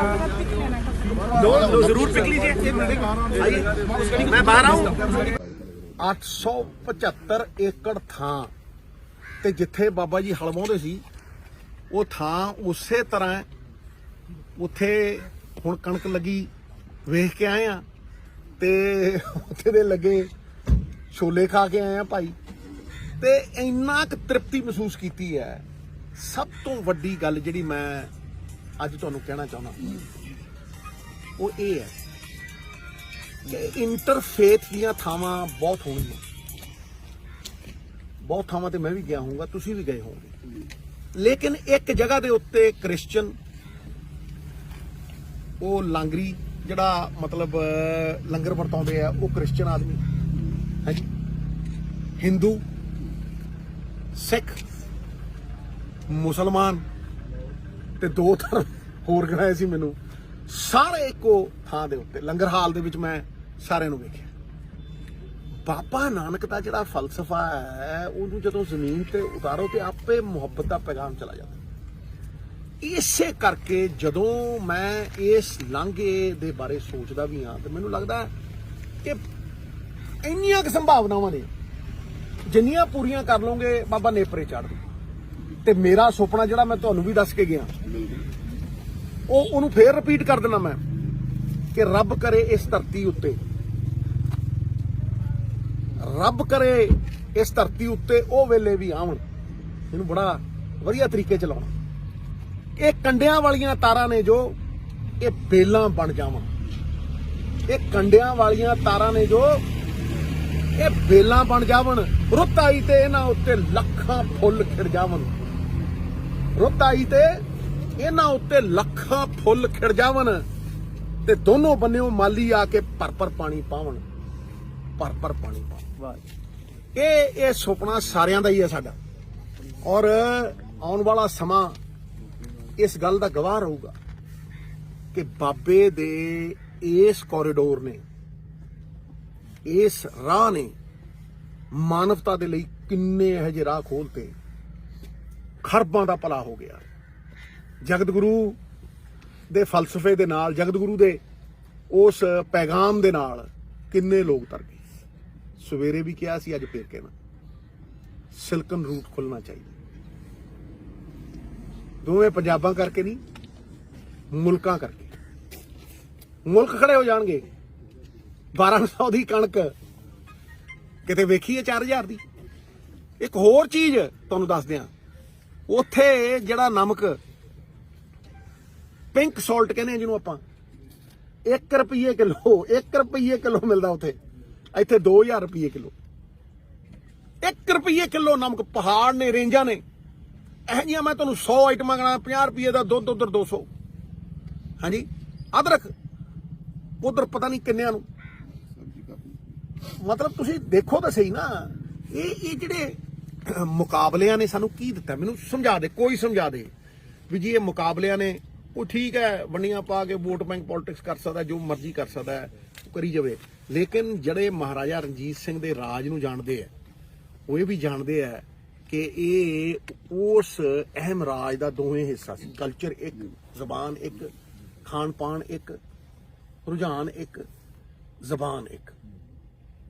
दो दो जरूर पिक लीजिए आइए मैं बाहर आऊँ 875 ਏਕੜ ਥਾਂ ਤੇ ਜਿੱਥੇ ਬਾਬਾ ਜੀ ਹਲ ਵਾਹੁੰਦੇ ਸੀ ਉਹ ਥਾਂ ਉਸੇ ਤਰ੍ਹਾਂ ਹੈ। ਉੱਥੇ ਹੁਣ ਕਣਕ ਲੱਗੀ ਵੇਖ ਕੇ ਆਏ ਆ ਤੇ ਉੱਥੇ ਦੇ ਲੱਗੇ ਛੋਲੇ ਖਾ ਕੇ ਆਏ ਆ ਭਾਈ ਤੇ ਇੰਨਾ ਕੁ ਤ੍ਰਿਪਤੀ ਮਹਿਸੂਸ ਕੀਤੀ ਹੈ ਸਭ ਤੋਂ ਵੱਡੀ ਗੱਲ ਜਿਹੜੀ ਮੈਂ ਅੱਜ ਤੁਹਾਨੂੰ ਕਹਿਣਾ ਚਾਹੁੰਦਾ। ਉਹ ਇਹ ਹੈ ਕਿ ਇੰਟਰਫੇਥ ਦੀਆਂ ਥਾਵਾਂ ਬਹੁਤ ਹੋਣਗੀਆਂ। ਬਹੁਤ ਥਾਵਾਂ ਤੇ ਮੈਂ ਵੀ ਗਿਆ ਹੋਊਗਾ, ਤੁਸੀਂ ਵੀ ਗਏ ਹੋਵੋਗੇ। ਲੇਕਿਨ ਇੱਕ ਜਗ੍ਹਾ ਦੇ ਉੱਤੇ ਕ੍ਰਿਸਚੀਅਨ ਉਹ ਲਾਂਗਰੀ ਜਿਹੜਾ ਮਤਲਬ ਲੰਗਰ ਵਰਤਾਉਂਦੇ ਆ, ਉਹ ਕ੍ਰਿਸਚੀਅਨ ਆਦਮੀ। ਹੈ ਹਿੰਦੂ, ਸਿੱਖ, ਮੁਸਲਮਾਨ ਤੇ ਦੋ ਧਰਮ ਹੋਰ ਗਣਾਏ ਸੀ ਮੈਨੂੰ। ਸਾਰੇ ਇੱਕੋ ਥਾਂ ਦੇ ਉੱਤੇ, ਲੰਗਰ ਹਾਲ ਦੇ ਵਿੱਚ ਮੈਂ ਸਾਰਿਆਂ ਨੂੰ ਵੇਖਿਆ। ਬਾਬਾ ਨਾਨਕ ਦਾ ਜਿਹੜਾ ਫਲਸਫਾ ਹੈ, ਉਹਨੂੰ ਜਦੋਂ ਜ਼ਮੀਨ ਤੇ ਉਤਾਰੋ ਤੇ ਆਪੇ ਮੁਹੱਬਤ ਦਾ ਪੈਗਾਮ ਚਲਾ ਜਾਂਦਾ। ਇਸੇ ਕਰਕੇ ਜਦੋਂ ਮੈਂ ਇਸ ਲਾਂਘੇ ਦੇ ਬਾਰੇ ਸੋਚਦਾ ਵੀ ਹਾਂ, ਤੇ ਮੈਨੂੰ ਲੱਗਦਾ ਕਿ ਇੰਨੀਆਂ ਕੁ ਸੰਭਾਵਨਾਵਾਂ ਨੇ, ਜਿੰਨੀਆਂ ਪੂਰੀਆਂ ਕਰ ਲਓਗੇ, ਬਾਬਾ ਨੇਪਰੇ ਚੜ੍ਹ ਦੂ ਤੇ ਮੇਰਾ ਸੁਪਨਾ ਜਿਹੜਾ ਮੈਂ ਤੁਹਾਨੂੰ ਵੀ ਦੱਸ ਕੇ ਗਿਆ। ਉਹ ਉਹਨੂੰ ਫੇਰ ਰਿਪੀਟ ਕਰ ਦਿੰਦਾ ਮੈਂ ਕਿ ਰੱਬ ਕਰੇ ਇਸ ਧਰਤੀ ਉੱਤੇ। ਰੱਬ ਕਰੇ ਇਸ ਧਰਤੀ ਉੱਤੇ ਉਹ ਵੇਲੇ ਵੀ ਆਉਣ। ਇਹਨੂੰ ਬੜਾ ਵਧੀਆ ਤਰੀਕੇ ਚਲਾਉਣਾ ਇਹ ਕੰਡਿਆਂ ਵਾਲੀਆਂ ਤਾਰਾਂ ਨੇ ਜੋ ਇਹ ਬੇਲਾਂ ਬਣ ਜਾਵਾਂ। ਇਹ ਕੰਡਿਆਂ ਵਾਲੀਆਂ ਤਾਰਾਂ ਨੇ ਜੋ ਇਹ ਬੇਲਾਂ ਬਣ ਜਾਵਣ। ਰੁੱਤ ਆਈ ਤੇ ਇਹਨਾਂ ਉੱਤੇ ਲੱਖਾਂ ਫੁੱਲ ਖਿੜ ਜਾਵਣ। ਰੁੱਤ ਆਈ ਤੇ ਇਹਨਾਂ ਉੱਤੇ ਲੱਖਾਂ ਫੁੱਲ ਖਿੜ ਜਾਵਣ ਤੇ ਦੋਨੋਂ ਬੰਨਿਓ ਮਾਲੀ ਆ ਕੇ ਭਰ ਭਰ ਪਾਣੀ ਪਾਵਣ। ਭਰ ਭਰ ਪਾਣੀ ਪਾਵਣ। ਇਹ ਇਹ ਸੁਪਨਾ ਸਾਰਿਆਂ ਦਾ ਹੀ ਹੈ ਸਾਡਾ। ਔਰ ਆਉਣ ਵਾਲਾ ਸਮਾਂ ਇਸ ਗੱਲ ਦਾ ਗਵਾਹ ਰਹੂਗਾ ਕਿ ਬਾਬੇ ਦੇ ਇਸ ਕੋਰੀਡੋਰ ਨੇ ਇਸ ਰਾਹ ਨੇ ਮਾਨਵਤਾ ਦੇ ਲਈ ਕਿੰਨੇ ਇਹੋ ਜਿਹੇ ਰਾਹ ਖੋਲਤੇ। ਖਰਬਾਂ ਦਾ ਭਲਾ ਹੋ ਗਿਆ। ਜਗਤ ਗੁਰੂ ਦੇ ਫਲਸਫੇ ਦੇ ਨਾਲ ਜਗਤ ਗੁਰੂ ਦੇ ਉਸ ਪੈਗਾਮ ਦੇ ਨਾਲ ਕਿੰਨੇ ਲੋਕ ਤਰ ਗਏ। ਸਵੇਰੇ ਵੀ ਕਿਹਾ ਸੀ, ਅੱਜ ਫੇਰ ਕਹਿਣਾ। ਸਿਲਕਨ ਰੂਟ ਖੁੱਲਣਾ ਚਾਹੀਦਾ। ਦੋਵੇਂ ਪੰਜਾਬਾਂ ਕਰਕੇ ਨਹੀਂ, ਮੁਲਕਾਂ ਕਰਕੇ। ਮੁਲਕ ਖੜੇ ਹੋ ਜਾਣਗੇ। 1200 ਦੀ ਕਣਕ ਕਿਤੇ ਵੇਖੀ ਹੈ 4000 ਦੀ? ਇੱਕ ਹੋਰ ਚੀਜ਼ ਤੁਹਾਨੂੰ ਦੱਸ ਦਿਆਂ। ਉੱਥੇ ਜਿਹੜਾ ਨਮਕ ਪਿੰਕ ਸਾਲਟ ਕਹਿੰਦੇ ਆ ਜਿਹਨੂੰ ਆਪਾਂ। 1 ਰੁਪਏ ਕਿਲੋ 1 ਰੁਪਏ ਕਿਲੋ ਮਿਲਦਾ ਉੱਥੇ। ਇੱਥੇ 2000 ਰੁਪਏ ਕਿਲੋ। 1 ਰੁਪਏ ਕਿਲੋ ਨਮਕ ਪਹਾੜ ਨੇ, ਰੇਂਜਾਂ ਨੇ। ਇਹ ਜੀਆਂ ਮੈਂ ਤੁਹਾਨੂੰ 100 ਆਈਟਮਾਂ ਗਣਾ 50 ਰੁਪਏ ਦਾ ਦੁੱਧ, ਉਧਰ 200 ਹਾਂਜੀ? ਅਦਰਕ ਉਧਰ ਪਤਾ ਨਹੀਂ ਕਿੰਨਿਆਂ ਨੂੰ। ਮਤਲਬ ਤੁਸੀਂ ਦੇਖੋ ਤਾਂ ਸਹੀ ਨਾ। ਇਹ ਇਹ ਜਿਹੜੇ ਮੁਕਾਬਲਿਆਂ ਨੇ ਸਾਨੂੰ ਕੀ ਦਿੱਤਾ? ਮੈਨੂੰ ਸਮਝਾ ਦੇ, ਕੋਈ ਸਮਝਾ ਦੇ ਵੀ ਜੀ ਇਹ ਮੁਕਾਬਲਿਆਂ ਨੇ, ਉਹ ਠੀਕ ਹੈ, ਵੰਡੀਆਂ ਪਾ ਕੇ ਵੋਟ ਬੈਂਕ ਪੋਲਿਟਿਕਸ ਕਰ ਸਕਦਾ, ਜੋ ਮਰਜ਼ੀ ਕਰ ਸਕਦਾ ਹੈ, ਉਹ ਕਰੀ ਜਾਵੇ। ਲੇਕਿਨ ਜਿਹੜੇ ਮਹਾਰਾਜਾ ਰਣਜੀਤ ਸਿੰਘ ਦੇ ਰਾਜ ਨੂੰ ਜਾਣਦੇ ਆ ਉਹ ਇਹ ਵੀ ਜਾਣਦੇ ਆ ਕਿ ਇਹ ਉਸ ਅਹਿਮ ਰਾਜ ਦਾ ਦੋਵੇਂ ਹਿੱਸਾ ਸੀ। ਕਲਚਰ ਇੱਕ, ਜ਼ਬਾਨ ਇੱਕ ਖਾਣ ਪਾਣ ਇੱਕ, ਰੁਝਾਨ ਇੱਕ, ਜ਼ਬਾਨ ਇੱਕ।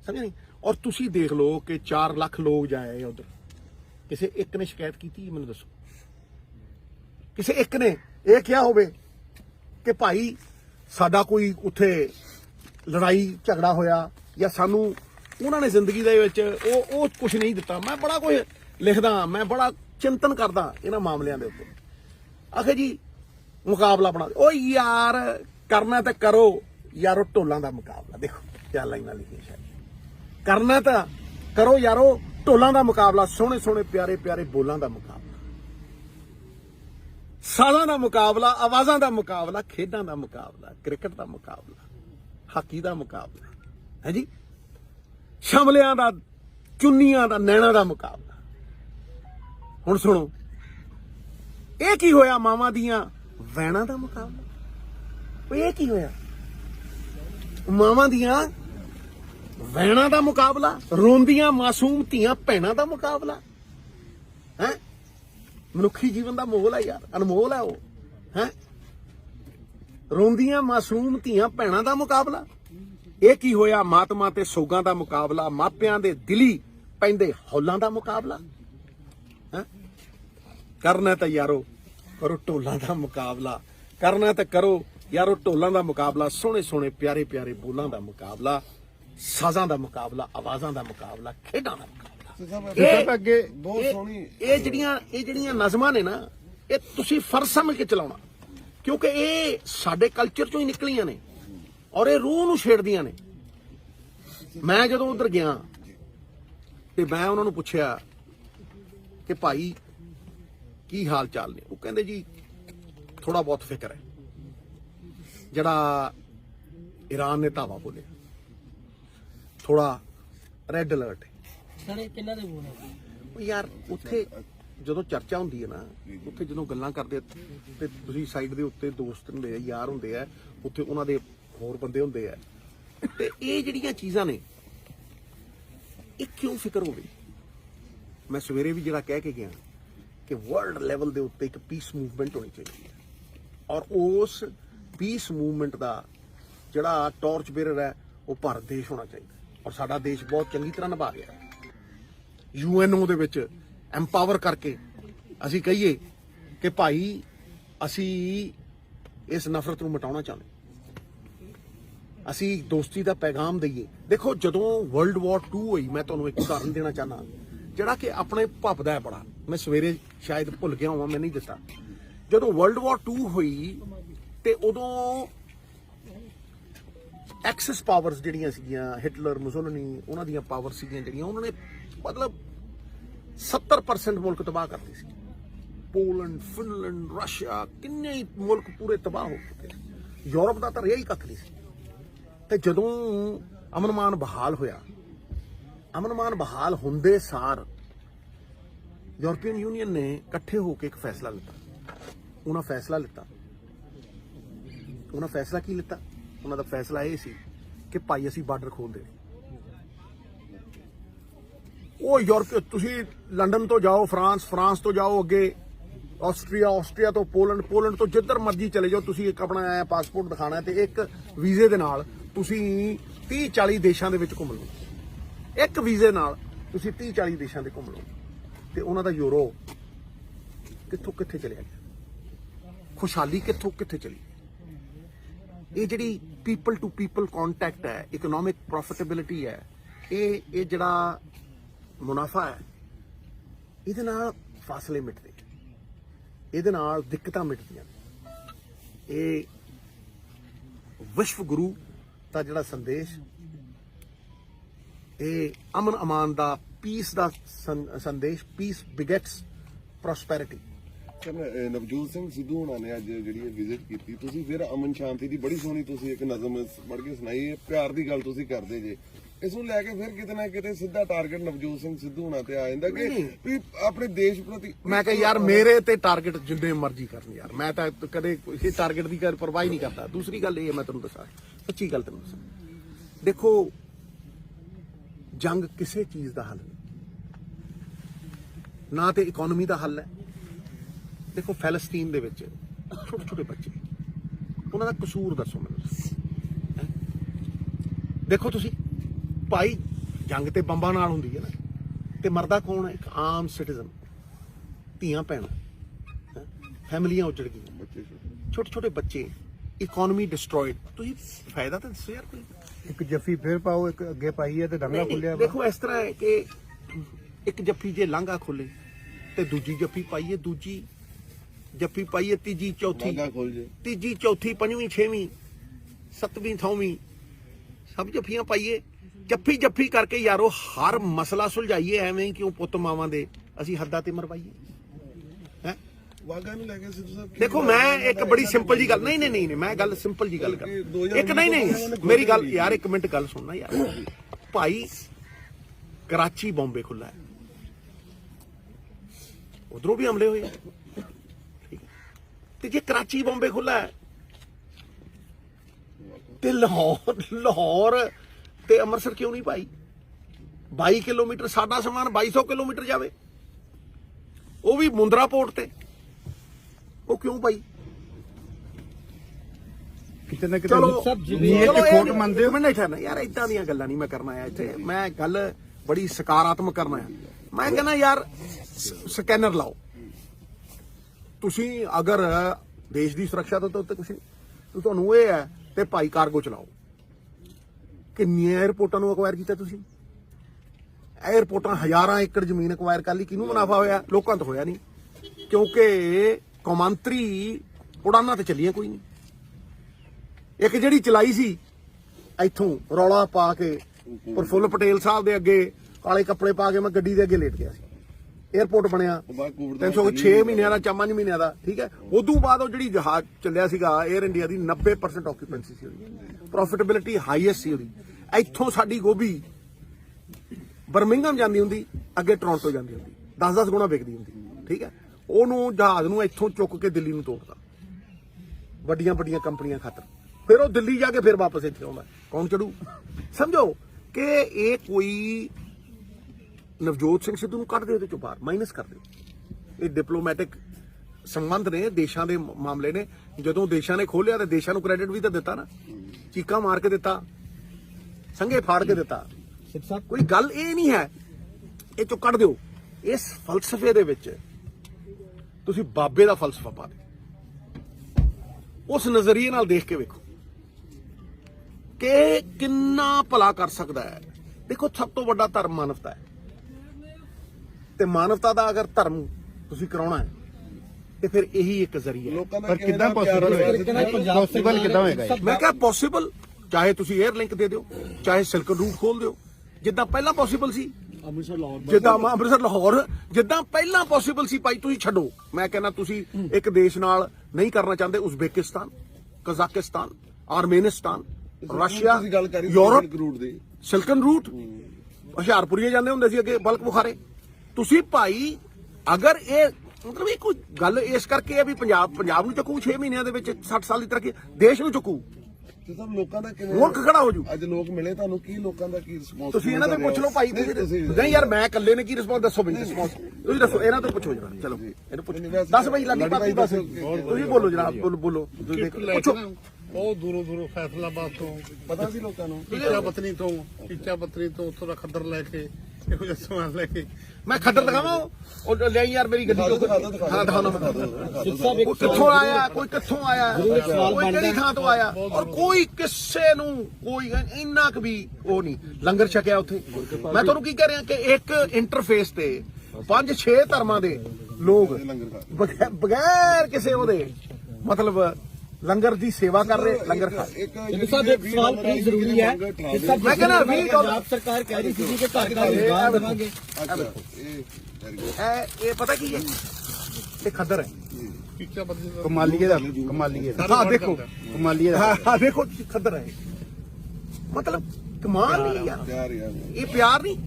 ਸਮਝ ਨਹੀਂ? ਔਰ ਤੁਸੀਂ ਦੇਖ ਲਓ ਕਿ 4 ਲੱਖ ਲੋਕ ਜਾਏ ਉਧਰ। ਕਿਸੇ ਇੱਕ ਨੇ ਸ਼ਿਕਾਇਤ ਕੀਤੀ ਮੈਨੂੰ ਦੱਸੋ। ਕਿਸੇ ਇੱਕ ਨੇ ਇਹ ਕਿਹਾ ਹੋਵੇ ਕਿ ਭਾਈ ਸਾਡਾ ਕੋਈ ਉੱਥੇ ਲੜਾਈ, ਝਗੜਾ ਹੋਇਆ ਜਾਂ ਸਾਨੂੰ ਉਹਨਾਂ ਨੇ ਜ਼ਿੰਦਗੀ ਦੇ ਵਿੱਚ ਉਹ ਉਹ ਕੁਝ ਨਹੀਂ ਦਿੱਤਾ। ਮੈਂ ਬੜਾ ਕੁਝ ਲਿਖਦਾ, ਮੈਂ ਬੜਾ ਚਿੰਤਨ ਕਰਦਾ ਇਹਨਾਂ ਮਾਮਲਿਆਂ ਦੇ ਉੱਤੇ। ਆਖੇ ਜੀ, ਮੁਕਾਬਲਾ ਬਣਾ ਓ ਯਾਰ, ਕਰਨਾ ਤਾਂ ਕਰੋ। ਯਾਰੋ, ਢੋਲਾਂ ਦਾ ਮੁਕਾਬਲਾ। ਦੇਖੋ, ਕਿਆ ਲਾਈਨਾਂ ਲਿਖੀਆਂ ਸ਼ਾਇਦ। ਕਰਨਾ ਤਾਂ ਕਰੋ ਯਾਰੋ ਢੋਲਾਂ ਦਾ ਮੁਕਾਬਲਾ, ਸੋਹਣੇ ਸੋਹਣੇ ਪਿਆਰੇ ਪਿਆਰੇ ਬੋਲਾਂ ਦਾ ਮੁਕਾਬਲਾ। ਸਾਲਾਂ ਦਾ ਮੁਕਾਬਲਾ, ਆਵਾਜ਼ਾਂ ਦਾ ਮੁਕਾਬਲਾ, ਖੇਡਾਂ ਦਾ ਮੁਕਾਬਲਾ, ਕ੍ਰਿਕਟ ਦਾ ਮੁਕਾਬਲਾ, ਹਾਕੀ ਦਾ ਮੁਕਾਬਲਾ, ਹੈ ਜੀ? ਸ਼ਮਲਿਆਂ ਦਾ, ਚੁੰਨੀਆਂ ਦਾ, ਨੈਣਾ ਦਾ ਮੁਕਾਬਲਾ। ਹੁਣ ਸੁਣੋ, ਇਹ ਕੀ ਹੋਇਆ ਮਾਵਾਂ ਦੀਆਂ? ਵੈਣਾ ਦਾ ਮੁਕਾਬਲਾ। ਉਹ ਇਹ ਕੀ ਹੋਇਆ? ਮਾਵਾਂ ਦੀਆਂ ਵਹਿਣਾ ਦਾ ਮੁਕਾਬਲਾ, ਰੋਂਦੀਆਂ ਮਾਸੂਮ ਧੀਆਂ ਭੈਣਾਂ ਦਾ ਮੁਕਾਬਲਾ। ਹੈ? ਮਨੁੱਖੀ ਜੀਵਨ ਦਾ ਮੋਲ ਹੈ ਯਾਰ, ਅਨਮੋਲ ਹੈ ਉਹ। ਹੈ? ਰੋਂਦੀਆਂ ਮਾਸੂਮ ਧੀਆਂ ਭੈਣਾਂ ਦਾ ਮੁਕਾਬਲਾ। ਇਹ ਕੀ ਹੋਇਆ? ਮਾਤਮਾ ਤੇ ਸੋਗਾਂ ਦਾ ਮੁਕਾਬਲਾ, ਮਾਪਿਆਂ ਦੇ ਦਿਲੀ ਪੈਂਦੇ ਹੌਲਾਂ ਦਾ ਮੁਕਾਬਲਾ। ਹੈਂ? ਕਰਨਾ ਤਾਂ ਯਾਰੋ, ਕਰੋ ਢੋਲਾਂ ਦਾ ਮੁਕਾਬਲਾ। ਕਰਨਾ ਤਾਂ ਕਰੋ ਯਾਰੋ, ਢੋਲਾਂ ਦਾ ਮੁਕਾਬਲਾ ਸੋਹਣੇ ਸੋਹਣੇ ਪਿਆਰੇ ਪਿਆਰੇ ਬੋਲਾਂ ਦਾ ਮੁਕਾਬਲਾ। ਸਾਜ਼ਾਂ ਦਾ ਮੁਕਾਬਲਾ ਆਵਾਜ਼ਾਂ ਦਾ ਮੁਕਾਬਲਾ ਖੇਡਾਂ ਦਾ ਮੁਕਾਬਲਾ। ਇਹ ਅੱਗੇ ਬਹੁਤ ਸੋਹਣੀ ਇਹ ਜਿਹੜੀਆਂ ਇਹ ਜਿਹੜੀਆਂ ਨਜ਼ਮਾਂ ਨੇ ਨਾ ਇਹ ਤੁਸੀਂ ਫਰਜ਼ ਸਮਝ ਕੇ ਚਲਾਉਣਾ। ਕਿਉਂਕਿ ਇਹ ਸਾਡੇ ਕਲਚਰ ਚੋਂ ਹੀ ਨਿਕਲੀਆਂ ਨੇ ਔਰ ਇਹ ਰੂਹ ਨੂੰ ਛੇੜਦੀਆਂ ਨੇ। ਮੈਂ ਜਦੋਂ ਉਧਰ ਗਿਆ ਤੇ ਮੈਂ ਉਹਨਾਂ ਨੂੰ ਪੁੱਛਿਆ ਕਿ ਭਾਈ ਕੀ ਹਾਲ ਚਾਲ ਨੇ? ਉਹ ਕਹਿੰਦੇ ਜੀ ਥੋੜਾ ਬਹੁਤ ਫਿਕਰ ਹੈ। ਜਿਹੜਾ ਈਰਾਨ ਨੇ ਧਾਵਾ ਬੋਲਿਆ। ਥੋੜਾ ਰੈੱਡ ਅਲਰਟ ਹੈ ਸਣੇ ਕਿੰਨਾ ਦੇ ਬੋਲ ਹੈ ਉਹ ਯਾਰ ਉੱਥੇ ਜਦੋਂ ਚਰਚਾ ਹੁੰਦੀ ਹੈ ਨਾ ਉੱਥੇ ਜਦੋਂ ਗੱਲਾਂ ਕਰਦੇ ਤੇ ਤੁਸੀਂ ਸਾਈਡ ਦੇ ਉੱਤੇ ਦੋਸਤ ਹੁੰਦੇ ਆ ਯਾਰ ਹੁੰਦੇ ਆ ਉੱਥੇ ਉਹਨਾਂ ਦੇ ਹੋਰ ਬੰਦੇ ਹੁੰਦੇ ਆ। ਤੇ ਇਹ ਜਿਹੜੀਆਂ ਚੀਜ਼ਾਂ ਨੇ ਇਹ ਕਿਉਂ ਫਿਕਰ ਹੋਵੇ ਮੈਂ ਸਵੇਰੇ ਵੀ ਜਿਹੜਾ ਕਹਿ ਕੇ ਗਿਆ ਕਿ ਵਰਲਡ ਲੈਵਲ ਦੇ ਉੱਤੇ ਇੱਕ ਪੀਸ ਮੂਵਮੈਂਟ ਹੋਣੀ ਚਾਹੀਦੀ ਹੈ। ਔਰ ਉਸ ਪੀਸ ਮੂਵਮੈਂਟ ਦਾ ਜਿਹੜਾ ਟਾਰਚ ਬੇਰਰ ਹੈ ਉਹ ਭਾਰਤ ਦੇਸ਼ ਹੋਣਾ ਚਾਹੀਦਾ। ਔਰ ਸਾਡਾ ਦੇਸ਼ ਬਹੁਤ ਚੰਗੀ ਤਰ੍ਹਾਂ ਨਿਭਾ ਰਿਹਾ ਹੈ। ਯੂਐਨਓ ਦੇ ਵਿੱਚ ਐਮਪਾਵਰ ਕਰਕੇ ਅਸੀਂ ਕਹੀਏ ਕਿ ਭਾਈ, ਅਸੀਂ ਇਸ ਨਫ਼ਰਤ ਨੂੰ ਮਿਟਾਉਣਾ ਚਾਹੁੰਦੇ ਅਸੀਂ ਦੋਸਤੀ ਦਾ ਪੈਗਾਮ ਦਈਏ। ਦੇਖੋ, ਜਦੋਂ ਵਰਲਡ ਵਾਰ 2 ਹੋਈ, ਮੈਂ ਤੁਹਾਨੂੰ ਇੱਕ ਉਦਾਹਰਨ ਦੇਣਾ ਚਾਹਨਾ ਜਿਹੜਾ ਕਿ ਆਪਣੇ ਭਪਦਾ ਹੈ ਬੜਾ। ਮੈਂ ਸਵੇਰੇ ਸ਼ਾਇਦ ਭੁੱਲ ਗਿਆ ਹਾਂ ਮੈਂ ਨਹੀਂ ਦਿੱਤਾ। ਜਦੋਂ ਵਰਲਡ ਵਾਰ 2 ਹੋਈ, ਤੇ ਉਦੋਂ ਐਕਸੈਸ ਪਾਵਰਸ ਜਿਹੜੀਆਂ ਸੀਗੀਆਂ ਹਿਟਲਰ ਮੁਸੋਲਨੀ ਉਹਨਾਂ ਦੀਆਂ ਪਾਵਰ ਸੀਗੀਆਂ ਜਿਹੜੀਆਂ, ਉਹਨਾਂ ਨੇ ਮਤਲਬ 70% ਮੁਲਕ ਤਬਾਹ ਕਰਤੀ ਸੀ। ਪੋਲੈਂਡ ਫਿਨਲੈਂਡ ਰਸ਼ੀਆ ਕਿੰਨੇ ਹੀ ਮੁਲਕ ਪੂਰੇ ਤਬਾਹ ਹੋ ਚੁੱਕੇ ਸੀ ਯੂਰਪ ਦਾ ਤਾਂ ਰਿਹਾ ਹੀ ਕੱਖ ਨਹੀਂ ਸੀ। ਤੇ ਜਦੋਂ ਅਮਨਮਾਨ ਬਹਾਲ ਹੋਇਆ ਅਮਨਮਾਨ ਬਹਾਲ ਹੁੰਦੇ ਸਾਰ ਯੂਰਪੀਅਨ ਯੂਨੀਅਨ ਨੇ ਇਕੱਠੇ ਹੋ ਕੇ ਇੱਕ ਫੈਸਲਾ ਲਿੱਤਾ। ਉਹਨਾਂ ਫੈਸਲਾ ਲਿੱਤਾ। ਉਹਨਾਂ ਫੈਸਲਾ ਕੀ ਲਿੱਤਾ? ਉਹਨਾਂ ਦਾ ਫੈਸਲਾ ਇਹ ਸੀ ਕਿ ਭਾਈ ਅਸੀਂ ਬਾਰਡਰ ਖੋਲ ਦੇਣੇ। ਉਹ ਯੂਰਪ, ਤੁਸੀਂ ਲੰਡਨ ਤੋਂ ਜਾਓ, ਫਰਾਂਸ ਫਰਾਂਸ ਤੋਂ ਜਾਓ ਅੱਗੇ, ਆਸਟਰੀਆ ਆਸਟਰੀਆ ਤੋਂ ਪੋਲੈਂਡ ਪੋਲੈਂਡ ਤੋਂ ਜਿੱਧਰ ਮਰਜ਼ੀ ਚਲੇ ਜਾਓ, ਤੁਸੀਂ ਇੱਕ ਆਪਣਾ ਪਾਸਪੋਰਟ ਦਿਖਾਣਾ ਹੈ ਤੇ ਇੱਕ ਵੀਜ਼ੇ ਦੇ ਨਾਲ ਤੁਸੀਂ 30 40 ਦੇਸ਼ਾਂ ਦੇ ਵਿੱਚ ਘੁੰਮ ਲਓ। ਇੱਕ ਵੀਜ਼ੇ ਨਾਲ ਤੁਸੀਂ 30 40 ਦੇਸ਼ਾਂ ਦੇ ਘੁੰਮ ਲਓ। ਤੇ ਉਹਨਾਂ ਦਾ ਯੂਰੋ ਕਿੱਥੋਂ ਕਿੱਥੇ ਚਲਿਆ ਗਿਆ? ਖੁਸ਼ਹਾਲੀ ਕਿੱਥੋਂ ਕਿੱਥੇ ਚਲੀ? ਇਹ ਜਿਹੜੀ ਪੀਪਲ ਟੂ ਪੀਪਲ ਕੰਟੈਕਟ ਹੈ ਇਕਨੋਮਿਕ ਪ੍ਰੋਫਿਟੇਬਿਲਿਟੀ ਹੈ, ਇਹ ਇਹ ਜਿਹੜਾ ਮੁਨਾਫਾ ਹੈ, ਇਹਦੇ ਨਾਲ ਫਾਸਲੇ ਮਿਟਦੇ ਇਹਦੇ ਨਾਲ ਦਿੱਕਤਾਂ ਮਿਟਦੀਆਂ ਇਹ ਵਿਸ਼ਵ ਗੁਰੂ ਦਾ ਜਿਹੜਾ ਸੰਦੇਸ਼, ਇਹ ਅਮਨ ਅਮਾਨ ਦਾ ਪੀਸ ਦਾ ਸੰਦੇਸ਼ peace begets prosperity sir Navjot Singh Sidhu ਹੋਣਾ ਨੇ ਅੱਜ ਜਿਹੜੀ ਇਹ ਵਿਜ਼ਿਟ ਕੀਤੀ। ਤੁਸੀਂ ਫਿਰ ਅਮਨ ਸ਼ਾਂਤੀ ਦੀ ਬੜੀ ਸੋਹਣੀ ਤੁਸੀਂ ਇੱਕ ਨਜ਼ਮ ਪੜ੍ਹ ਕੇ ਸੁਣਾਈ। ਹੈ ਪਿਆਰ ਦੀ ਗੱਲ ਤੁਸੀਂ ਕਰਦੇ ਜੇ। ਇਸ ਨੂੰ ਲੈ ਕੇ ਫਿਰ ਕਿਤੇ ਨਾ ਕਿਤੇ ਸਿੱਧਾ ਟਾਰਗੇਟ ਨਵਜੋਤ ਸਿੰਘ ਸਿੱਧੂ ਹੋਣਾ ਤੇ ਆ ਜਾਂਦਾ ਕਿ। ਵੀ ਆਪਣੇ ਦੇਸ਼ ਪ੍ਰਤੀ ਮੈਂ ਕਿਹਾ ਯਾਰ ਮੇਰੇ ਤੇ ਟਾਰਗੇਟ ਜਿੰਨੇ ਮਰਜ਼ੀ ਕਰਨ ਯਾਰ। ਮੈਂ ਤਾਂ ਕਦੇ ਇਹ ਟਾਰਗੇਟ ਦੀ ਕਰ ਪਰਵਾਹ ਹੀ ਨਹੀਂ ਕਰਦਾ। ਦੂਸਰੀ ਗੱਲ ਇਹ ਹੈ ਮੈਂ ਤੁਹਾਨੂੰ ਦੱਸਾਂ। ਸੱਚੀ ਗੱਲ ਤੈਨੂੰ ਦੱਸਾਂ। ਦੇਖੋ ਜੰਗ ਕਿਸੇ ਚੀਜ਼ ਦਾ ਹੱਲ ਨਹੀਂ। ਨਾ ਤੇ ਇਕਨੋਮੀ ਦਾ ਹੱਲ ਹੈ। ਦੇਖੋ ਫਲਸਤੀਨ ਦੇ ਵਿੱਚ ਛੋਟੇ ਛੋਟੇ ਬੱਚੇ ਉਹਨਾਂ ਦਾ ਕਸੂਰ ਦੱਸੋ ਮੈਨੂੰ? ਦੇਖੋ ਤੁਸੀਂ ਭਾਈ ਜੰਗ ਤੇ ਬੰਬਾਂ ਨਾਲ ਹੁੰਦੀ ਹੈ ਨਾ ਤੇ ਮਰਦਾ ਕੌਣ ਹੈ? ਇੱਕ ਆਮ ਸਿਟੀਜ਼ਨ ਧੀਆਂ ਭੈਣਾਂ ਫੈਮਲੀਆਂ ਉਜੜ ਗਈਆਂ। ਬੱਚੇ ਛੋਟੇ ਛੋਟੇ ਬੱਚੇ ਇਕਨੋਮੀ ਡਿਸਟਰੋਇਡ ਤੁਸੀਂ ਫਾਇਦਾ ਤਾਂ ਦੱਸੋ ਯਾਰ ਕੋਈ। ਇੱਕ ਜੱਫੀ ਫੇਰ ਪਾਓ ਇੱਕ ਅੱਗੇ ਪਾਈ ਹੈ ਤੇ ਨਹੀਂ, ਖੁੱਲਿਆ ਦੇਖੋ ਇਸ ਤਰ੍ਹਾਂ ਹੈ ਕਿ ਇੱਕ ਜੱਫੀ ਜੇ ਲਾਂਘਾ ਖੋਲੇ ਤੇ ਦੂਜੀ ਜੱਫੀ ਪਾਈਏ ਦੂਜੀ ਜੱਫੀ ਪਾਈਏ ਤੀਜੀ ਚੌਥੀ। ਲਾਂਘਾ ਖੁੱਲ ਜੇ। ਤੀਜੀ ਚੌਥੀ ਪੰਜਵੀਂ ਛੇਵੀਂ ਸੱਤਵੀਂ ਥੌਵੀਂ ਸਭ ਜੱਫੀਆਂ ਪਾਈਏ। ਜੱਫੀ ਜੱਫੀ ਕਰਕੇ ਯਾਰੋ ਹਰ ਮਸਲਾ ਸੁਲਝਾਈਏ ਐਵੇਂ ਹੀ ਕਿਉਂ ਪੁੱਤ ਮਾਵਾਂ ਦੇ? ਅਸੀਂ ਹੱਦਾਂ ਤੇ ਮਰਵਾਈਏ ਹੈ? ਵਾਗਾ ਨੂੰ ਲੈ ਕੇ ਸਿੱਧੂ ਸਾਹਿਬ ਕੀ ਦੇਖੋ ਮੈਂ ਇੱਕ ਬੜੀ ਸਿੰਪਲ ਜੀ ਗੱਲ ਨਹੀਂ ਨਹੀਂ ਨਹੀਂ ਮੈਂ ਗੱਲ ਸਿੰਪਲ ਜੀ ਗੱਲ ਕਰ। ਇੱਕ ਨਹੀਂ ਨਹੀਂ ਮੇਰੀ ਗੱਲ ਯਾਰ ਇੱਕ ਮਿੰਟ ਗੱਲ ਸੁਣਨਾ ਯਾਰ। ਭਾਈ ਕਰਾਚੀ ਬੰਬੇ ਖੁੱਲਾ ਹੈ। ਉਧਰੋਂ ਵੀ ਹਮਲੇ ਹੋਏ। ਤੇ ਜੇ ਕਰਾਚੀ ਬੰਬੇ ਖੁੱਲਾ ਹੈ ਤੇ ਲਾਹੌਰ ਲਾਹੌਰ ਤੇ ਅੰਮ੍ਰਿਤਸਰ ਕਿਉਂ ਨਹੀਂ ਭਾਈ 22 ਕਿਲੋਮੀਟਰ ਸਾਡਾ ਸਮਾਨ 2200 ਕਿਲੋਮੀਟਰ ਜਾਵੇ ਉਹ ਵੀ ਮੁੰਦਰਾ ਪੋਰਟ ਤੇ ਉਹ ਕਿਉਂ ਭਾਈ ਕਿਤੇ ਨਾ ਕਿਤੇ ਚਲੋ ਤੇ ਇਹ ਖੋਟ ਮੰਨਦੇ ਹੋ ਮੈਂ ਨਹੀਂ ਠਹਿਰਨਾ ਯਾਰ ਇਦਾਂ ਦੀਆਂ ਗੱਲਾਂ ਨਹੀਂ ਮੈਂ ਕਰਨਾ ਆ ਇੱਥੇ ਮੈਂ ਗੱਲ ਬੜੀ ਸਕਾਰਾਤਮਕ ਕਰਨਾ ਆ ਮੈਂ ਕਹਿੰਦਾ ਯਾਰ ਸਕੈਨਰ ਲਾਓ ਤੁਸੀਂ ਅਗਰ ਦੇਸ਼ ਦੀ ਸੁਰੱਖਿਆ ਦੇ ਉੱਤੇ ਕੁਝ ਨਹੀਂ ਤੁਹਾਨੂੰ ਇਹ ਹੈ ਤੇ ਭਾਈ ਕਾਰਗੋ ਚਲਾਓ। ਕਿੰਨੀਆਂ 에ਅਰਪੋਰਟਾਂ ਨੂੰ ਅਕਵਾਇਰ ਕੀਤਾ ਤੁਸੀਂ? 에ਅਰਪੋਰਟਾਂ ਹਜ਼ਾਰਾਂ ਏਕੜ ਜ਼ਮੀਨ ਅਕਵਾਇਰ ਕਰ ਲਈ ਕਿਹਨੂੰ ਮੁਨਾਫਾ ਹੋਇਆ? ਲੋਕਾਂ ਤੋਂ ਹੋਇਆ ਨਹੀਂ। ਕਿਉਂਕਿ ਕੌਮਾਂਤਰੀ ਉਡਾਨਾਂ ਤੇ ਚੱਲੀਆਂ ਕੋਈ ਨਹੀਂ। ਇੱਕ ਜਿਹੜੀ ਚਲਾਈ ਸੀ ਇੱਥੋਂ ਰੌਲਾ ਪਾ ਕੇ ਪ੍ਰਫੁੱਲ ਪਟੇਲ ਸਾਹਿਬ ਦੇ ਅੱਗੇ ਕਾਲੇ ਕੱਪੜੇ ਪਾ ਕੇ ਮੈਂ ਗੱਡੀ ਦੇ ਅੱਗੇ ਲੇਟ ਗਿਆ ਸੀ। 에ਅਰਪੋਰਟ ਬਣਿਆ। ਉਹ ਬਾਅਦ ਕੋਵਿਡ ਦਾ 306 ਮਹੀਨਿਆਂ ਦਾ ਜਾਂ 5 ਮਹੀਨਿਆਂ ਦਾ ਠੀਕ ਹੈ? ਉਦੋਂ ਬਾਅਦ ਉਹ ਜਿਹੜੀ ਜਹਾਜ਼ ਚੱਲਿਆ ਸੀਗਾ 에ਅਰ ਇੰਡੀਆ ਦੀ 90% ਆਕੂਪੈਂਸੀ ਸੀ ਉਹਦੀ। ਪ੍ਰੋਫਿਟੇਬਿਲਿਟੀ ਹਾਈਐਸਟ ਸੀ ਉਹਦੀ। ਇੱਥੋਂ ਸਾਡੀ ਗੋਭੀ ਬਰਮਿੰਗਮ ਜਾਂਦੀ ਹੁੰਦੀ ਅੱਗੇ ਟੋਰਾਂਟੋ ਜਾਂਦੀ ਹੁੰਦੀ। 10-10 ਗੁਣਾ ਵਿਕਦੀ ਹੁੰਦੀ ਠੀਕ ਹੈ? ਉਹਨੂੰ ਜਹਾਜ਼ ਨੂੰ ਇੱਥੋਂ ਚੁੱਕ ਕੇ ਦਿੱਲੀ ਨੂੰ ਤੋੜਦਾ ਵੱਡੀਆਂ ਵੱਡੀਆਂ ਕੰਪਨੀਆਂ ਖਾਤਰ। ਫਿਰ ਉਹ ਦਿੱਲੀ ਜਾ ਕੇ ਫਿਰ ਵਾਪਸ ਇੱਥੇ ਆਉਂਦਾ। ਕੌਣ ਚੜੂ? ਸਮਝੋ ਕਿ ਇਹ ਕੋਈ ਨਵਜੋਤ ਸਿੰਘ ਸਿੱਧੂ ਨੂੰ ਕੱਢ ਦਿਓ ਇਹਦੇ ਚੋਂ ਬਾਹਰ ਮਾਈਨਸ ਕਰ ਦਿਓ। ਇਹ ਡਿਪਲੋਮੈਟਿਕ ਸੰਬੰਧ ਨੇ ਦੇਸ਼ਾਂ ਦੇ ਮਾਮਲੇ ਨੇ। ਜਦੋਂ ਦੇਸ਼ਾਂ ਨੇ ਖੋਲਿਆ ਤੇ ਦੇਸ਼ਾਂ ਨੂੰ ਕ੍ਰੈਡਿਟ ਵੀ ਤਾਂ ਦਿੱਤਾ ਨਾ। ਚੀਕਾਂ ਮਾਰ ਕੇ ਦਿੱਤਾ ਸੰਘੇ ਫਾੜ ਕੇ ਦਿੱਤਾ। ਕੋਈ ਗੱਲ ਇਹ ਨਹੀਂ ਹੈ ਇਹ ਚੋਂ ਕੱਢ ਦਿਓ। ਇਸ ਫਲਸਫੇ ਦੇ ਵਿੱਚ ਤੁਸੀਂ ਬਾਬੇ ਦਾ ਫਲਸਫਾ ਪਾ ਦਿਓ। ਉਸ ਨਜ਼ਰੀਏ ਨਾਲ ਦੇਖ ਕੇ ਵੇਖੋ ਕਿ ਕਿੰਨਾ ਭਲਾ ਕਰ ਸਕਦਾ ਹੈ। ਦੇਖੋ ਸਭ ਤੋਂ ਵੱਡਾ ਧਰਮ ਮਾਨਵਤਾ ਹੈ। ਤੇ ਮਾਨਵਤਾ ਦਾ ਅਗਰ ਧਰਮ ਤੁਸੀਂ ਕਰਾਉਣਾ ਹੈ ਤੇ ਫਿਰ ਇਹੀ ਇੱਕ ਜ਼ਰੀਆ ਹੈ। ਪਰ ਕਿੱਦਾਂ? ਕਿਹਨਾਂ ਪੰਜਾਬ Possible ਕਿੱਦਾਂ ਹੋਏਗਾ ਇਹ? ਮੈਂ ਕਿਹਾ ਪੋਸੀਬਲ ਚਾਹੇ ਤੁਸੀਂ 에ਅਰ ਲਿੰਕ ਦੇ ਦਿਓ ਚਾਹੇ ਸਿਲਕ ਰੂਟ ਖੋਲ ਦਿਓ। ਜਿੱਦਾਂ ਪਹਿਲਾਂ ਪੋਸੀਬਲ ਸੀ ਅੰਮ੍ਰਿਤਸਰ ਲਾਹੌਰ ਜਿੱਦਾਂ ਮੈਂ ਅੰਮ੍ਰਿਤਸਰ ਲਾਹੌਰ ਜਿੱਦਾਂ ਪਹਿਲਾਂ ਪੋਸੀਬਲ ਸੀ ਭਾਈ ਤੁਸੀਂ ਛੱਡੋ। ਮੈਂ ਕਹਿੰਦਾ ਤੁਸੀਂ ਇੱਕ ਦੇਸ਼ ਨਾਲ ਨਹੀਂ ਕਰਨਾ ਚਾਹੁੰਦੇ ਉਜ਼ਬੇਕਿਸਤਾਨ ਕਜ਼ਾਕਿਸਤਾਨ ਆਰਮੇਨਿਸਤਾਨ ਰਸ਼ੀਆ ਤੁਸੀਂ ਗੱਲ ਕਰੀ ਯੂਰਪ ਰੂਟ ਦੀ। ਸਿਲਕਨ ਰੂਟ ਹੁਸ਼ਿਆਰਪੁਰੀਏ ਜਾਂਦੇ ਹੁੰਦੇ ਸੀ ਅੱਗੇ ਬਲਕ ਬੁਖਾਰੇ। ਤੁਸੀਂ ਭਾਈ ਅਗਰ ਇਹ ਮਤਲਬ ਇਹ ਕੋਈ ਗੱਲ ਇਸ ਕਰਕੇ ਹੈ ਵੀ ਪੰਜਾਬ ਪੰਜਾਬ ਨੂੰ ਚੱਕੂ 6 ਮਹੀਨਿਆਂ ਦੇ ਵਿੱਚ 60 ਸਾਲ ਦੀ ਤਰੱਕੀ ਦੇਸ਼ ਨੂੰ ਚੱਕੂ? ਤੇ ਸਭ ਲੋਕਾਂ ਦਾ ਕਿਵੇਂ ਮੁਲਕ ਖੜਾ ਹੋ ਜੂ। ਅੱਜ ਲੋਕ ਮਿਲੇ ਤੁਹਾਨੂੰ ਕੀ ਲੋਕਾਂ ਦਾ ਕੀ ਰਿਸਪੌਂਸ ਤੁਸੀਂ ਇਹਨਾਂ ਤੋਂ ਪੁੱਛ ਲਓ ਭਾਈ ਤੁਸੀਂ ਨਹੀਂ ਯਾਰ ਮੈਂ ਇਕੱਲੇ ਨੇ ਕੀ ਰਿਸਪੌਂਸ ਦੱਸੋ ਬਈ ਰਿਸਪੌਂਸ ਤੁਸੀਂ ਦੱਸੋ ਇਹਨਾਂ ਤੋਂ ਪੁੱਛੋ ਜਰਾ ਚਲੋ ਇਹਨੂੰ ਪੁੱਛੋ। ਦੱਸ ਲਾਡੀ ਬਸ ਤੁਸੀਂ ਬੋਲੋ ਜਨਾਬ ਬੋਲੋ ਬੋਲੋ। ਤੁਸੀਂ ਦੇਖੋ ਪੁੱਛੋ। ਬਹੁਤ ਦੂਰੋਂ ਦੂਰੋਂ ਫੈਸਲਾਬਾਦ ਤੋਂ ਪਤਾ ਸੀ ਲੋਕਾਂ ਨੂੰ? ਟੀਚਾ ਪਤਨੀ ਤੋਂ ਟੀਚਾ ਪਤਨੀ ਤੋਂ ਉੱਥੋਂ ਦਾ ਖੱਦਰ ਲੈ ਕੇ ਇਹੋ ਜਿਹਾ ਸਮਾਨ ਲੈ ਕੇ ਮੈਂ ਖੱਦਰ ਦਿਖਾਵਾਂ? ਉਹ ਲੈ ਯਾਰ ਮੇਰੀ ਗੱਡੀ ਚੋਂ। ਹਾਂ ਦਿਖਾਉਣਾ ਮੈਂ ਉਹ ਕਿੱਥੋਂ ਆਇਆ? ਕੋਈ ਕਿੱਥੋਂ ਆਇਆ? ਸਵਾਲ ਕੋਈ ਕਿਹੜੀ ਥਾਂ ਤੋਂ ਆਇਆ? ਔਰ ਕੋਈ ਕਿਸੇ ਨੂੰ ਕੋਈ ਇੰਨਾ ਕੁ ਵੀ ਉਹ ਨਹੀਂ। ਲੰਗਰ ਛਕਿਆ ਉੱਥੇ। ਮੈਂ ਤੁਹਾਨੂੰ ਕੀ ਕਹਿ ਰਿਹਾ ਕਿ ਇੱਕ ਇੰਟਰਫੇਸ ਤੇ ਪੰਜ ਛੇ ਧਰਮਾਂ ਦੇ ਲੋਕ ਬਗੈਰ ਕਿਸੇ ਉਹਦੇ ਮਤਲਬ ਲੰਗਰ ਦੀ ਸੇਵਾ ਕਰ ਰਹੇ ਲੰਗਰ ਖਾ ਰਹੇ। ਸਾਹਿਬ ਇੱਕ ਸਵਾਲ ਬੜੀ ਜ਼ਰੂਰੀ ਹੈ। ਸਿੱਧ ਸਾਹਿਬ ਮੈਂ ਕਹਿੰਦਾ ਵੀਹ ਡਾਲਰ- ਪੰਜਾਬ ਸਰਕਾਰ ਕਹਿ ਰਹੀ ਸੀ ਕਿ ਘਰ ਘਰ ਰੁਜ਼ਗਾਰ ਦੇਵਾਂਗੇ। ਇਹ। ਇਹ ਪਤਾ ਕੀ ਹੈ? ਇਹ ਖੱਦਰ ਹੈ। ਦਾ ਕਮਾਲੀਏ ਦਾ ਕਮਾਲੀਏ ਦਾ। ਹਾਂ ਦੇਖੋ। ਕਮਾਲੀਏ ਦਾ। ਹਾਂ ਦੇਖੋ ਖੱਦਰ ਹੈ। ਮਤਲਬ ਕਮਾਲ ਨਹੀਂ ਯਾਰ। ਇਹ ਪਿਆਰ ਨਹੀਂ।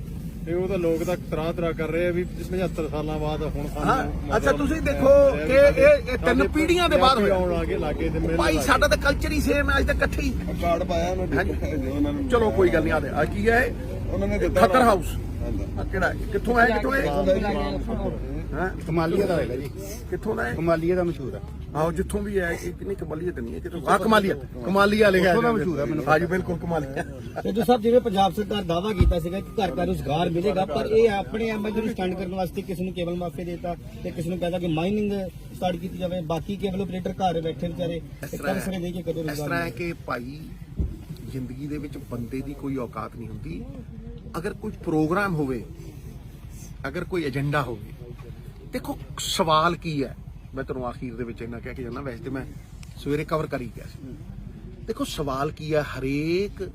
ਇਹ ਉਹ ਤਾਂ ਲੋਕ ਤਾਂ ਤਰਾ ਤਰਾ ਕਰ ਰਹੇ ਆ ਵੀ 75 ਸਾਲਾਂ ਬਾਅਦ ਹੁਣ ਹਾਂ ਅੱਛਾ ਤੁਸੀਂ ਦੇਖੋ ਕਿ ਇਹ ਤਿੰਨ ਪੀੜ੍ਹੀਆਂ ਦੇ ਬਾਅਦ ਆਉਣ ਹੋਇਆ ਲੱਗੇ ਲਾਗੇ ਤੇ ਮੇਰੇ ਭਾਈ ਸਾਡਾ ਤਾਂ ਕਲਚਰ ਹੀ ਸੇਮ ਹੈ ਅੱਜ ਤੱਕ ਇਕੱਠੇ ਹੀ। ਕਾਰਡ ਪਾਇਆ ਉਹਨਾਂ ਨੇ। ਚਲੋ ਕੋਈ ਗੱਲ ਨਹੀਂ ਆ ਦੇ। ਆ ਕੀ ਹੈ ਉਹਨਾਂ ਨੇ ਦਿੱਤਾ ਖੱਦਰ ਹਾਊਸ ਕਿਹੜਾ? ਕਿੱਥੋਂ ਹੈ ਕਿੱਥੋਂ ਹੈ। ਹਾਂ? ਕਮਾਲੀਏ ਦਾ ਹੋਏਗਾ ਜੀ। ਕਿੱਥੋਂ ਦਾ ਹੈ ਕਮਾਲੀਏ ਦਾ ਮਸ਼ਹੂਰ ਹੈ ਆਹੋ ਜਿੱਥੋਂ ਵੀ ਹੈ ਇਹ ਕਿੰਨੀ ਕਮਾਲੀਆ ਤੇ ਨਹੀਂ ਹੈ ਕਿਤੋਂ ਆ ਕਮਾਲੀਆ ਕਮਾਲੀਆ ਲਿਖਿਆ ਉੱਥੋਂ ਦਾ ਮਸ਼ਹੂਰ ਹੈ ਮੈਨੂੰ। ਹਾਂਜੀ ਬਿਲਕੁਲ ਕਮਾਲੀਆ। ਸਿੱਧੂ ਸਾਹਿਬ ਜਿਵੇਂ ਪੰਜਾਬ ਸਰਕਾਰ ਦਾਵਾ ਕੀਤਾ ਸੀਗਾ ਕਿ ਘਰ ਘਰ ਰੁਜ਼ਗਾਰ ਮਿਲੇਗਾ ਪਰ ਇਹ ਆਪਣੇ ਐਮਐਲਏ ਨੂੰ ਸਟੈਂਡ ਕਰਨ ਵਾਸਤੇ ਕਿਸੇ ਨੂੰ ਕੇਬਲ ਮਾਫੀ ਦੇਤਾ ਤੇ ਕਿਸੇ ਨੂੰ ਕਹਿੰਦਾ ਕਿ ਮਾਈਨਿੰਗ ਸਟਾਰਟ ਕੀਤੀ ਜਾਵੇ ਬਾਕੀ ਕੇਬਲ ਆਪਰੇਟਰ ਘਰ ਬੈਠੇ ਵਿਚਾਰੇ ਤੇ ਕੰਸਰੇ ਦੇ ਕੇ ਕਦੋਂ ਇਸ ਰੁਜ਼ਗਾਰ ਤਰ੍ਹਾਂ ਹੈ ਕਿ ਭਾਈ ਜ਼ਿੰਦਗੀ ਦੇ ਵਿੱਚ ਬੰਦੇ ਦੀ ਕੋਈ ਔਕਾਤ ਨਹੀਂ ਹੁੰਦੀ। ਅਗਰ ਕੋਈ ਪ੍ਰੋਗਰਾਮ ਹੋਵੇ ਅਗਰ ਕੋਈ ਏਜੰਡਾ ਹੋਵੇ ਦੇਖੋ, ਸਵਾਲ ਕੀ ਹੈ? ਮੈਂ ਤੁਹਾਨੂੰ ਆਖੀਰ ਦੇ ਵਿੱਚ ਇਹਨਾਂ ਕਹਿ ਕੇ ਜਾਂਦਾ, ਵੈਸੇ ਤੇ ਮੈਂ ਸਵੇਰੇ ਕਵਰ ਕਰੀ ਗਿਆ ਸੀ। ਦੇਖੋ, ਸਵਾਲ ਕੀ ਹੈ? ਹਰੇਕ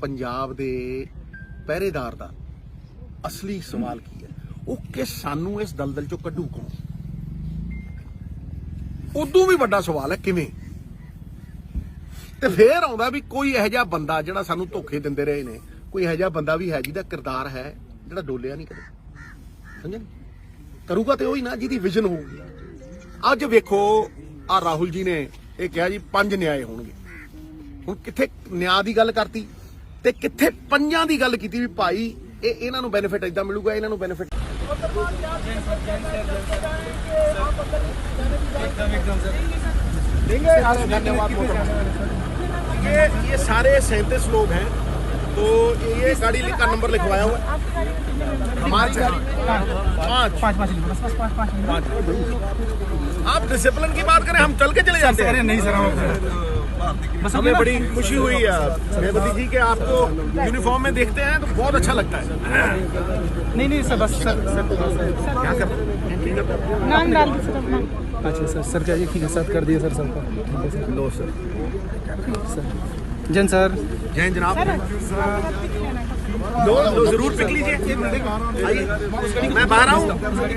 ਪੰਜਾਬ ਦੇ ਪਹਿਰੇਦਾਰ ਦਾ ਅਸਲੀ ਸਵਾਲ ਕੀ ਹੈ? ਉਹ ਕਿ ਸਾਨੂੰ ਇਸ ਦਲਦਲ ਚੋਂ ਕੱਢੂ ਕੌਣ? ਉਦੋਂ ਵੀ ਵੱਡਾ ਸਵਾਲ ਹੈ, ਕਿਵੇਂ? ਤੇ ਫੇਰ ਆਉਂਦਾ ਵੀ ਕੋਈ ਇਹੋ ਜਿਹਾ ਬੰਦਾ ਜਿਹੜਾ ਸਾਨੂੰ ਧੋਖੇ ਦਿੰਦੇ ਰਹੇ ਨੇ, ਕੋਈ ਇਹੋ ਜਿਹਾ ਬੰਦਾ ਵੀ ਹੈ ਜਿਹਦਾ ਕਿਰਦਾਰ ਹੈ ਜਿਹੜਾ ਡੋਲਿਆ ਨਹੀਂ ਕਦੇ। ਸਮਝਿਆ ਕਰੂਗਾ ਤੇ ਉਹੀ ਨਾ ਜਿਹਦੀ ਵਿਜ਼ਨ ਹੋਊਗੀ ਅੱਜ ਵੇਖੋ ਆ ਰਾਹੁਲ ਜੀ ਨੇ ਇਹ ਕਿਹਾ ਜੀ ਪੰਜ ਨਿਆਏ ਹੋਣਗੇ ਹੁਣ ਕਿੱਥੇ ਨਿਆਂ ਦੀ ਗੱਲ ਕਰਤੀ ਤੇ ਕਿੱਥੇ ਪੰਜਾਂ ਦੀ ਗੱਲ ਕੀਤੀ ਵੀ ਭਾਈ ਇਹ ਇਹਨਾਂ ਨੂੰ ਬੈਨੀਫਿਟ ਇਦਾਂ ਮਿਲੂਗਾ ਇਹਨਾਂ ਨੂੰ ਬੈਨੀਫਿਟ धन्यवाद ये ये सारे सैंतीस लोग हैं तो ये ये गाड़ी का नंबर लिखवाया हुआ है। हमारी पाँच। पाँच पाँच आप डिसिप्लिन की बात करें हम चल के चले जाते हैं। नहीं सर बस हमें बड़ी खुशी हुई है। मेहबती जी के आपको यूनिफॉर्म में देखते हैं तो बहुत अच्छा लगता है। नहीं नहीं सर बस सर सर क्या कर नाम डाल दो सर अच्छा सर सर क्या ठीक है? सर कर दिया सर सबका। ठीक है सर। लो सर। जन सर जय जनाब लो लो जरूर पिक लीजिए आइए मैं बाहर आऊँ